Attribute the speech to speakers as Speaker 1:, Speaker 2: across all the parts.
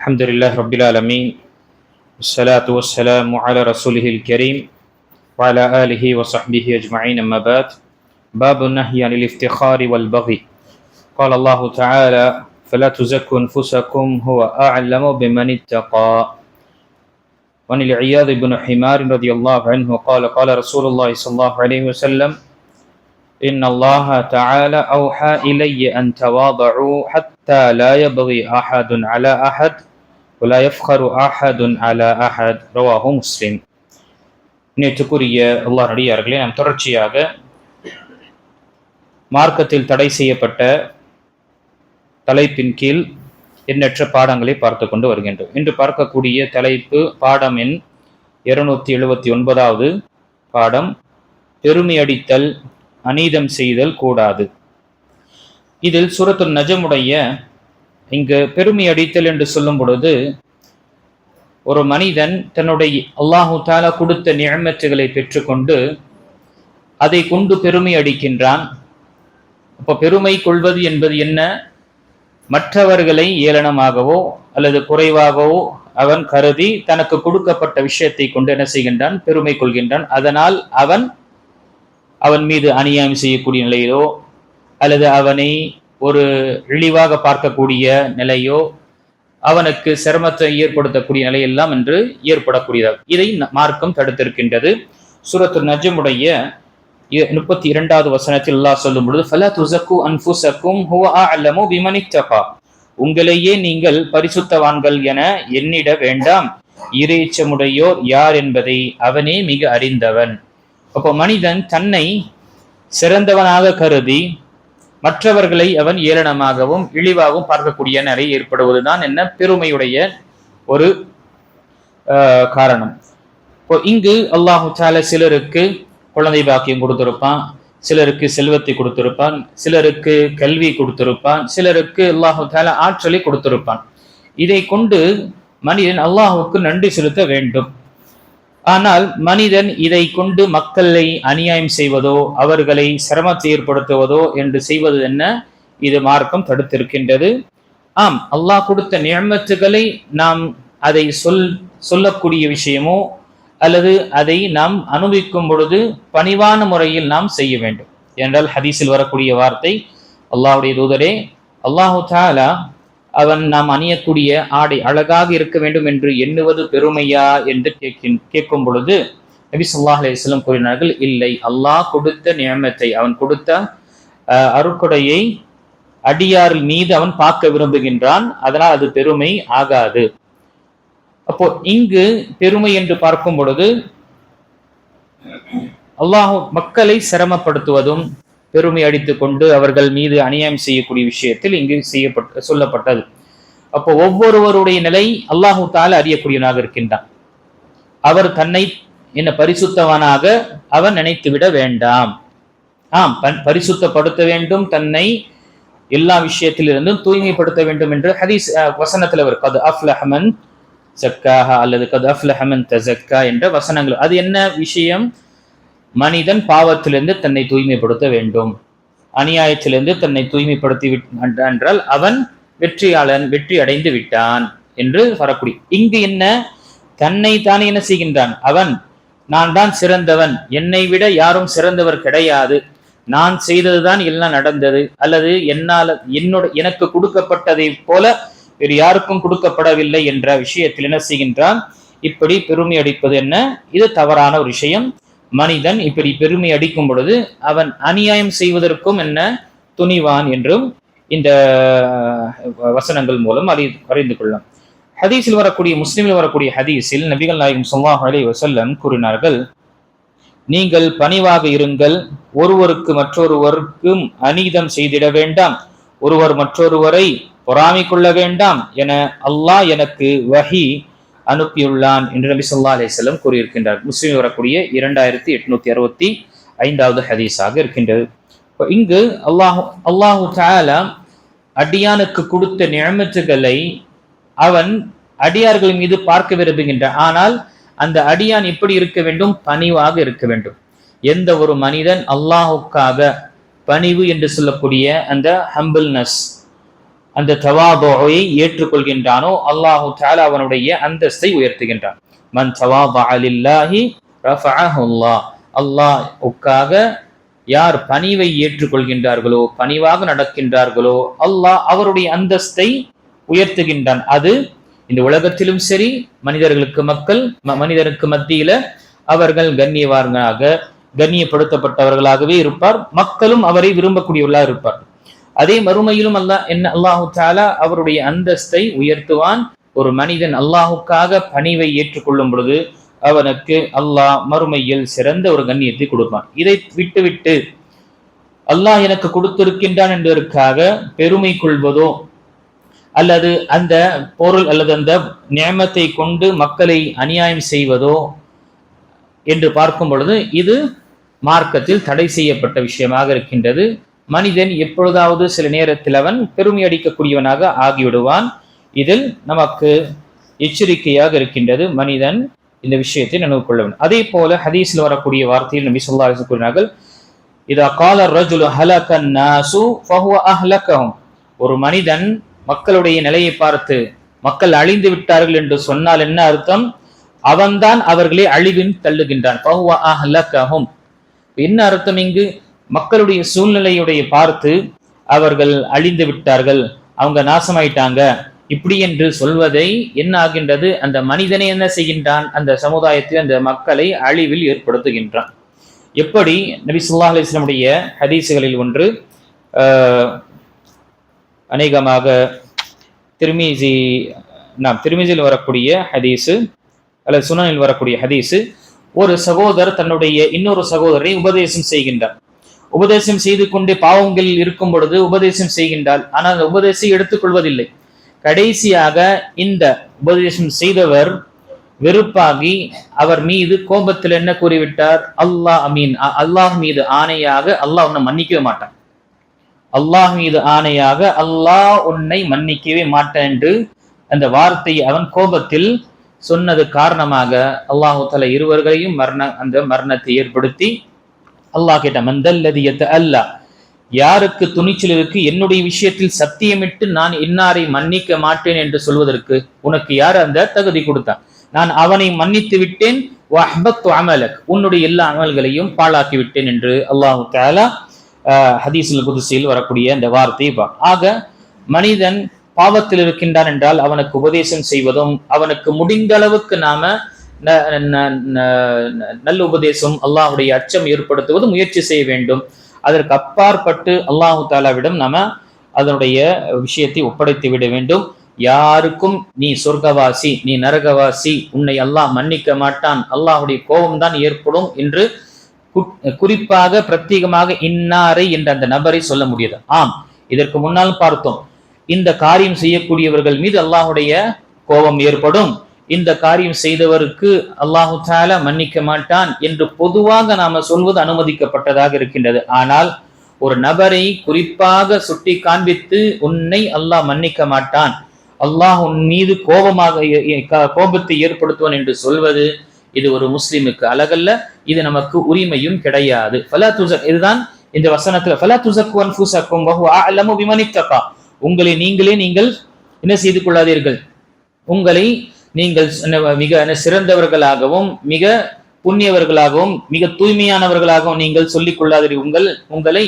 Speaker 1: الحمد لله رب العالمين والصلاة والسلام على رسوله الكريم وعلى آله وصحبه أجمعين أما بعد. باب النهي عن الافتخار والبغي. قال الله تعالى فلا تزكوا أنفسكم هو أعلم بمن اتقى. وعن العياض بن حمار رضي الله عنه قال قال رسول الله صلى الله عليه وسلم إن الله تعالى أوحى إلي أن تواضعوا حتى لا يبغي أحد على أحد ولا يفخر أحد على أحد رواه مسلم நேற்றுக்குரிய அல்லாஹ் நடிகார்களே நாம் தொடர்ச்சியாக மார்க்கத்தில் தடை செய்யப்பட்ட தலைப்பின் கீழ் எண்ணற்ற பாடங்களை பார்த்து கொண்டு வருகின்றோம் இன்று பார்க்கக்கூடிய தலைப்பு பாடம் எண் இருநூத்தி எழுபத்தி ஒன்பதாவது பாடம் பெருமையடித்தல் அநீதம் செய்தல் கூடாது இதில் சூரத்துல் நஜமுடைய இங்கு பெருமை அடித்தல் என்று சொல்லும் பொழுது ஒரு மனிதன் தன்னுடைய அல்லாஹு தாலா கொடுத்த நியமத்துகளை பெற்றுக்கொண்டு அதை கொண்டு பெருமை அடிக்கின்றான். அப்போ பெருமை கொள்வது என்பது என்ன? மற்றவர்களை ஏளனமாகவோ அல்லது குறைவாகவோ அவன் கருதி தனக்கு கொடுக்கப்பட்ட விஷயத்தை கொண்டு என்ன செய்கின்றான்? பெருமை கொள்கின்றான். அதனால் அவன் அவன் மீது அநியாயம் செய்யக்கூடிய நிலையிலோ அல்லது அவனை ஒரு இழிவாக பார்க்கக்கூடிய நிலையோ அவனுக்கு சிரமத்தை ஏற்படுத்தக்கூடிய நிலையெல்லாம் என்று ஏற்படக்கூடியதாக இதை மார்க்கம் தடுத்திருக்கின்றது. சூரத்து நஜமுடைய முப்பத்தி இரண்டாவது வசனத்தில் அல்லாஹ் சொல்லும் பொழுது ஃபலா துசக்கு அன்ஃபுசக்கும் ஹுவ அலமு பிமனித்தகா உங்களையே நீங்கள் பரிசுத்தவான்கள் என எண்ணிட வேண்டாம். இறைச்சமுடையோர் யார் என்பதை அவனே மிக அறிந்தவன். அப்போ மனிதன் தன்னை சிறந்தவனாக கருதி மற்றவர்களை அவன் ஏளனமாகவும் இழிவாகவும் பார்க்கக்கூடிய நிலை ஏற்படுவதுதான் என்ன? பெருமையுடைய ஒரு காரணம். இப்போ இங்கு அல்லாஹால சிலருக்கு குழந்தை பாக்கியம் கொடுத்திருப்பான் சிலருக்கு செல்வத்தை கொடுத்திருப்பான் சிலருக்கு கல்வி கொடுத்திருப்பான் சிலருக்கு அல்லாஹால ஆற்றலை கொடுத்திருப்பான். இதை கொண்டு மனிதன் அல்லாஹுக்கு நன்றி செலுத்த வேண்டும். ஆனால் மனிதன் இதை கொண்டு மக்களை அநியாயம் செய்வதோ அவர்களை சிரமத்தை ஏற்படுத்துவதோ என்று செய்வது என்ன? இது மார்க்கம் தடுத்திருக்கின்றது. ஆம் அல்லாஹ் கொடுத்த நியமத்துகளை நாம் அதை சொல் சொல்லக்கூடிய விஷயமோ அல்லது அதை நாம் அனுபவிக்கும் பொழுது பணிவான முறையில் நாம் செய்ய வேண்டும். என்றால் ஹதீஸில் வரக்கூடிய வார்த்தை அல்லாஹுடைய தூதரே அல்லாஹு தாலா அவன் நாம் அணியக்கூடிய ஆடை அழகாக இருக்க வேண்டும் என்று எண்ணுவது பெருமையா என்று கேட்கின் கேட்கும் பொழுது நபி சொல்லா அலிஸ்லம் கூறினார்கள் இல்லை அல்லாஹ் கொடுத்த நியமத்தை அவன் கொடுத்த அருக்குடையை அடியார் மீது அவன் பார்க்க விரும்புகின்றான் அதனால் அது பெருமை ஆகாது. அப்போ இங்கு பெருமை என்று பார்க்கும் பொழுது அல்லாஹ் மக்களை சிரமப்படுத்துவதும் பெருமை அடித்து கொண்டு அவர்கள் மீது அநியாயம் செய்யக்கூடிய விஷயத்தில் இங்கு செய்யப்பட்ட சொல்லப்பட்டது. அப்போ ஒவ்வொருவருடைய நிலை அல்லாஹு தால அறியக்கூடியவனாக இருக்கின்றான். அவர் தன்னை என்ன பரிசுத்தவனாக அவன் நினைத்து விட வேண்டாம். ஆம் பரிசுத்தப்படுத்த வேண்டும் தன்னை எல்லா விஷயத்திலிருந்தும் தூய்மைப்படுத்த வேண்டும் என்று ஹதீஸ் வசனத்தில் அவர் கது அஃப்லஹமன் சக்காஹா அல்லது கது அஃப்லஹமன் தசக்கா என்ற வசனங்கள். அது என்ன விஷயம்? மனிதன் பாவத்திலிருந்து தன்னை தூய்மைப்படுத்த வேண்டும். அநியாயத்திலிருந்து தன்னை தூய்மைப்படுத்தி என்றால் அவன் வெற்றியாளன் வெற்றி அடைந்து விட்டான் என்று வரக்கூடிய இங்கு என்ன? தன்னை தானே என்ன செய்கின்றான்? அவன் நான் தான் சிறந்தவன் என்னை விட யாரும் சிறந்தவர் கிடையாது. நான் செய்ததுதான் எல்லாம் நடந்தது அல்லது என்னால் என்னோட எனக்கு கொடுக்கப்பட்டதை போல வேறு யாருக்கும் கொடுக்கப்படவில்லை என்ற விஷயத்தில் என்ன செய்கின்றான்? இப்படி பெருமை அடிப்பது என்ன? இது தவறான ஒரு விஷயம். மனிதன் இப்படி பெருமை அடிக்கும் பொழுது அவன் அநியாயம் செய்வதற்கும் என்ன? துணிவான் என்றும் இந்த வசனங்கள் மூலம் அறி அறிந்து கொள்ளும் ஹதீஸில் வரக்கூடிய முஸ்லீமில் வரக்கூடிய ஹதீஸில் நபிகள் நாயகம் சொல்லாஹ் அலி வசல்லம் கூறினார்கள் நீங்கள் பணிவாக இருங்கள் ஒருவருக்கு மற்றொருவருக்கும் அநீதம் செய்திட வேண்டாம் ஒருவர் மற்றொருவரை பொறாமை கொள்ள வேண்டாம் என அல்லாஹ் எனக்கு வஹி அனுப்பியுள்ளான் என்று நபி சொல்லா அலிசல்லம் கூறியிருக்கின்றார். முஸ்லீம் வரக்கூடிய இரண்டாயிரத்தி எட்நூத்தி அறுபத்தி ஐந்தாவது ஹதீஸாக இருக்கின்றது. இங்கு அல்லாஹு அல்லாஹு தாலா அடியானுக்கு கொடுத்த நியமத்துகளை அவன் அடியார்கள் மீது பார்க்க விரும்புகின்றான் ஆனால் அந்த அடியான் எப்படி இருக்க வேண்டும்? பணிவாக இருக்க வேண்டும். எந்த ஒரு மனிதன் அல்லாஹுக்காக பணிவு என்று சொல்லக்கூடிய அந்த ஹம்பிள்னஸ் அந்த தவாபோயை ஏற்றுக்கொள்கின்றானோ அல்லாஹு தாலா அவனுடைய அந்தஸ்தை உயர்த்துகின்றான். மன் தவாபா லில்லாஹி ரஃபஅஹுல்லாஹ் அல்லாஹ். உக்காக யார் பணிவை ஏற்றுக்கொள்கின்றார்களோ பணிவாக நடக்கின்றார்களோ அல்லாஹ் அவருடைய அந்தஸ்தை உயர்த்துகின்றான். அது இந்த உலகத்திலும் சரி மனிதர்களுக்கு மக்கள் ம- மனிதருக்கு மத்தியில அவர்கள் கண்ணியவார்களாக கண்ணியப்படுத்தப்பட்டவர்களாகவே இருப்பார். மக்களும் அவரை விரும்பக்கூடியவர்களாக இருப்பார் அதே மறுமையிலும் அல்லாஹ் என்ன அல்லாஹு தாலா அவருடைய அந்தஸ்தை உயர்த்துவான். ஒரு மனிதன் அல்லாஹுக்காக பணிவை ஏற்றுக்கொள்ளும் பொழுது அவனுக்கு அல்லாஹ் மறுமையில் சிறந்த ஒரு கண்ணியத்தை கொடுப்பான். இதை விட்டுவிட்டு அல்லாஹ் எனக்கு கொடுத்திருக்கின்றான் என்பதற்காக பெருமை கொள்வதோ அல்லது அந்த பொருள் அல்லது அந்த நியமத்தை கொண்டு மக்களை அநியாயம் செய்வதோ என்று பார்க்கும் பொழுது இது மார்க்கத்தில் தடை செய்யப்பட்ட விஷயமாக இருக்கின்றது. மனிதன் எப்பொழுதாவது சில நேரத்தில் அவன் பெருமை அடிக்கக்கூடியவனாக ஆகிவிடுவான். இதில் நமக்கு எச்சரிக்கையாக இருக்கின்றது மனிதன் இந்த விஷயத்தை நினைவு கொள்ள வேண்டும் அதே போல ஹதீஸில் வரக்கூடிய வார்த்தையில் நபி சொல்லா கூறினார்கள் இதா கால ரஜுலு ஹலகன் நாசு ஃபஹுவ அஹ்லகஹும். ஒரு மனிதன் மக்களுடைய நிலையை பார்த்து மக்கள் அழிந்து விட்டார்கள் என்று சொன்னால் என்ன அர்த்தம்? அவன்தான் அவர்களை அழிவின் தள்ளுகின்றான். ஃபஹுவ அஹ்லகஹும். என்ன அர்த்தம் இங்கு? மக்களுடைய சூழ்நிலையுடைய பார்த்து அவர்கள் அழிந்து விட்டார்கள். அவங்க நாசமாயிட்டாங்க. இப்படி என்று சொல்வதை என்ன ஆகின்றது அந்த மனிதனை என்ன செய்கின்றான்? அந்த சமுதாயத்தில் அந்த மக்களை அழிவில் ஏற்படுத்துகின்றான். எப்படி? நபி சுல்லா அலிஸ்லமுடைய ஹதீசுகளில் ஹதீஸுகளில் ஒன்று ஆஹ், அநேகமாக திருமிசி நாம் திருமிசியில் வரக்கூடிய ஹதீஸு அல்லது சுனனில் வரக்கூடிய ஹதீஸு ஒரு சகோதரர் தன்னுடைய இன்னொரு சகோதரரை உபதேசம் செய்கின்றார். உபதேசம் செய்து கொண்டே பாவங்களில் இருக்கும் பொழுது உபதேசம் செய்கின்றார் ஆனால் அந்த உபதேசம் எடுத்துக்கொள்வதில்லை கடைசியாக இந்த உபதேசம் செய்தவர் வெறுப்பாகி அவர் மீது கோபத்தில் என்ன கூறிவிட்டார்? அல்லாஹ் அமீன். அ- அல்லாஹ் மீது ஆணையாக அல்லாஹ் உன்னை மன்னிக்கவே மாட்டான். அல்லாஹ் மீது ஆணையாக அல்லாஹ் உன்னை மன்னிக்கவே மாட்டான் என்று அந்த வார்த்தையை அவன் கோபத்தில் சொன்னது காரணமாக அல்லாஹு தலை இருவர்களையும் மரண அந்த மரணத்தை ஏற்படுத்தி அல்லாஹ் கேட்ட மந்தல்லதியத்த அல்லாஹ் யாருக்கு துணிச்சல் இருக்கு என்னுடைய விஷயத்தில் சத்தியமிட்டு நான் இன்னாரை மன்னிக்க மாட்டேன் என்று சொல்வதற்கு உனக்கு யார் அந்த தகுதி கொடுத்தான்? நான் அவனை மன்னித்து விட்டேன். அமலக். உன்னுடைய எல்லா அமல்களையும் பாழாக்கி விட்டேன் என்று அல்லாஹு தாலா ஹதீஸுல் குதிசையில் வரக்கூடிய அந்த வார்த்தையை பா ஆக மனிதன் பாவத்தில் இருக்கின்றான் என்றால் அவனுக்கு உபதேசம் செய்வதும் அவனுக்கு முடிந்த அளவுக்கு நாம நல்ல உபதேசம் அல்லாஹுடைய அச்சம் ஏற்படுத்துவது முயற்சி செய்ய வேண்டும். அதற்கு அப்பாற்பட்டு அல்லாஹு தாலாவிடம் நாம அதனுடைய விஷயத்தை ஒப்படைத்து விட வேண்டும். யாருக்கும் நீ சொர்க்கவாசி நீ நரகவாசி உன்னை அல்லாஹ் மன்னிக்க மாட்டான் அல்லாஹுடைய கோபம் தான் ஏற்படும் என்று குறிப்பாக பிரத்யேகமாக இன்னாரை என்ற அந்த நபரை சொல்ல முடியாது. ஆம் இதற்கு முன்னால் பார்த்தோம். இந்த காரியம் செய்யக்கூடியவர்கள் மீது அல்லாஹுடைய கோபம் ஏற்படும். இந்த காரியம் செய்தவருக்கு அல்லாஹு தாலா மன்னிக்க மாட்டான் என்று பொதுவாக நாம சொல்வது அனுமதிக்கப்பட்டதாக இருக்கின்றது. ஆனால் ஒரு நபரை குறிப்பாக சுட்டி காண்பித்து உன்னை அல்லாஹ் மன்னிக்க மாட்டான். அல்லாஹ் உன் மீது கோபமாக கோபத்தை ஏற்படுத்துவான் என்று சொல்வது இது ஒரு முஸ்லிமுக்கு அழகல்ல. இது நமக்கு உரிமையும் கிடையாது. ஃபலா துசக் இதுதான் இந்த வசனத்துல ஃபலா துசக்கு அன்ஃபுசக்கும் வஹு அஅலமு பிமன் உங்களை நீங்களே நீங்கள் என்ன செய்து கொள்ளாதீர்கள்? உங்களை நீங்கள் மிக சிறந்தவர்களாகவும் மிக புண்ணியவர்களாகவும் மிக தூய்மையானவர்களாகவும் நீங்கள் சொல்லிக் கொள்ளாதீர் உங்கள் உங்களை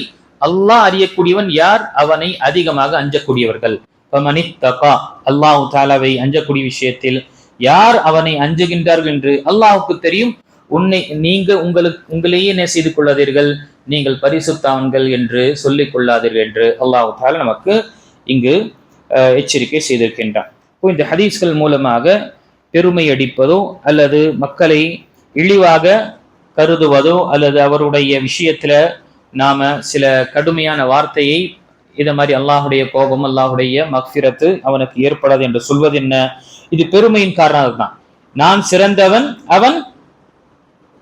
Speaker 1: அல்லாஹ் அறியக்கூடியவன் யார்? அவனை அதிகமாக அஞ்சக்கூடியவர்கள். ஃபமனித்தகா. அல்லாஹ் தாலாவை அஞ்சக்கூடிய விஷயத்தில் யார் அவனை அஞ்சுகின்றார்கள் என்று அல்லாஹுக்கு தெரியும். உன்னை நீங்க உங்களுக்கு உங்களையே என்ன செய்து கொள்ளாதீர்கள்? நீங்கள் பரிசுத்தான்கள் என்று சொல்லிக் கொள்ளாதீர்கள் என்று அல்லாஹ் தாலா நமக்கு இங்கு எச்சரிக்கை செய்திருக்கின்றான். இந்த ஹதீஸ்கள் மூலமாக பெருமை அடிப்பதோ அல்லது மக்களை இழிவாக கருதுவதோ அல்லது அவருடைய விஷயத்தில் நாம் சில கடுமையான வார்த்தையை இதை மாதிரி அல்லாஹுடைய கோபம் அல்லாஹுடைய மக்ஃபிரத்து அவனுக்கு ஏற்படாது என்று சொல்வது என்ன? இது பெருமையின் காரணம் தான் நான் சிறந்தவன் அவன்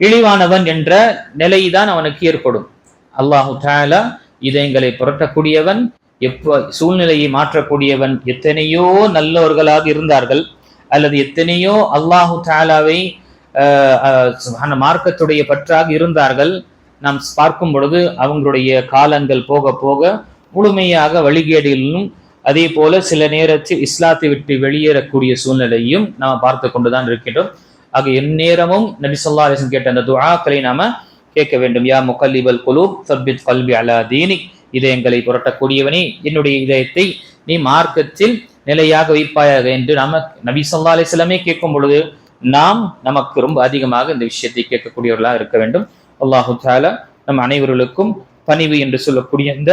Speaker 1: இழிவானவன் என்ற நிலைதான் அவனுக்கு ஏற்படும். அல்லாஹு தாலா இதயங்களை புரட்டக்கூடியவன் எப்போ சூழ்நிலையை மாற்றக்கூடியவன் எத்தனையோ நல்லவர்களாக இருந்தார்கள் அல்லது எத்தனையோ அல்லாஹு தாலாவை அந்த மார்க்கத்துடைய பற்றாக இருந்தார்கள். நாம் பார்க்கும் பொழுது அவங்களுடைய காலங்கள் போக போக முழுமையாக வழிகேடிலும் அதே போல சில நேரத்தில் இஸ்லாத்தை விட்டு வெளியேறக்கூடிய சூழ்நிலையும் நாம் பார்த்து கொண்டுதான் இருக்கின்றோம். ஆக எந்நேரமும் நபி சொல்லா அலிசன் கேட்ட அந்த துவாக்களை நாம கேட்க வேண்டும். யா முகல்லிபல் குலூப் சர்பித் கல்வி அலா தீனிக். இதயங்களை புரட்டக்கூடியவனே. என்னுடைய இதயத்தை நீ மார்க்கத்தில் நிலையாக வைப்பாயாக என்று நாம நபி சொல்லா அலிஸ்லாமே கேட்கும் பொழுது நாம் நமக்கு ரொம்ப அதிகமாக இந்த விஷயத்தை கேட்கக்கூடியவர்களாக இருக்க வேண்டும். அல்லாஹு தாலா நம் அனைவர்களுக்கும் பணிவு என்று சொல்லக்கூடிய இந்த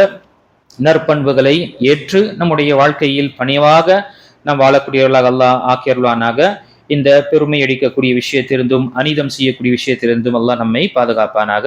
Speaker 1: நற்பண்புகளை ஏற்று நம்முடைய வாழ்க்கையில் பணிவாக நாம் வாழக்கூடியவர்களாக அல்லாஹ் ஆக்கியருளானாக இந்த பெருமை அடிக்கக்கூடிய விஷயத்திலிருந்தும் அனிதம் செய்யக்கூடிய விஷயத்திலிருந்தும் அல்லாஹ் நம்மை பாதுகாப்பானாக.